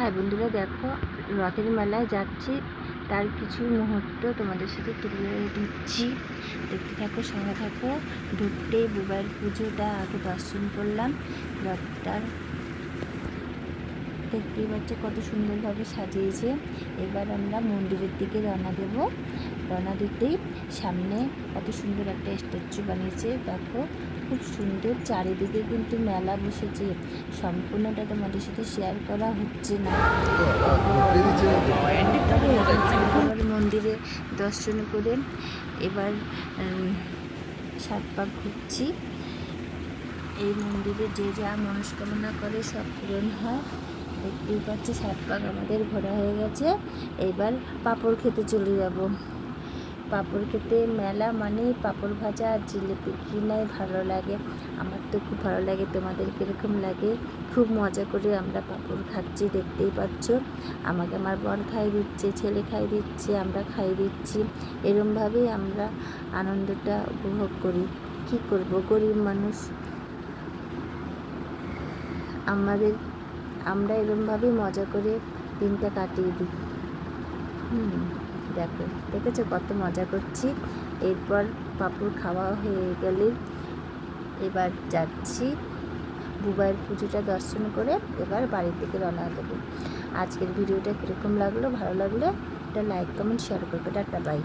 High বন্ধুরা দেখো, রথের মেলায় যাচ্ছি। তার কিছু মুহূর্ত তোমাদের সাথে তুলে দিচ্ছি দেখতে থাকো, সঙ্গে থাকো। ঢুকতে বুবাইয়ের পুজোটা আগে দর্শন করলাম। রথটার দেখতেই পাচ্ছ কত সুন্দরভাবে সাজিয়েছে। এবার আমরা মন্দিরের দিকে রওনা দেব। রওনা দিতেই সামনে কত সুন্দর একটা স্ট্যাচু বানিয়েছে। দেখো, খুব সুন্দর। চারিদিকে কিন্তু মেলা বসেছে। সম্পূর্ণটা তোমাদের সাথে শেয়ার করা হচ্ছে না। মন্দিরে দর্শন করে এবার সাত পাক ঘুরছি এই মন্দিরে যে যা মনস্কামনা করে সব পূরণ হয়। দেখতেই পাচ্ছি সাত পাক আমাদের ঘোরা হয়ে গেছে। এবার পাঁপড় খেতে চলে যাব। পাঁপড় খেতে মেলা মানে পাঁপড় ভাজা আর জিলিপি কি নাই ভালো লাগে। আমার তো খুব ভালো লাগে, তোমাদের কীরকম লাগে? খুব মজা করে আমরা পাঁপড় খাচ্ছি, দেখতেই পাচ্ছ। আমাকে আমার বর খাই দিচ্ছে, ছেলে খাই দিচ্ছে, আমরা খাই দিচ্ছি। এরমভাবেই আমরা আনন্দটা উপভোগ করি। কি করব, গরিব মানুষ? আমাদের, আমরা এরমভাবেই মজা করে দিনটা কাটিয়ে দিই। হুম। দেখো, দেখেছ কত মজা করছি? এরপর পাপুর খাওয়া হয়ে গেলে এবার যাচ্ছি বুবাইয়ের পুজোটা দর্শন করে এবার বাড়ির দিকে রওনা দেবো। আজকের ভিডিওটা কীরকম লাগল, ভালো লাগলে একটা লাইক কমেন্ট শেয়ার করবে। Tata bye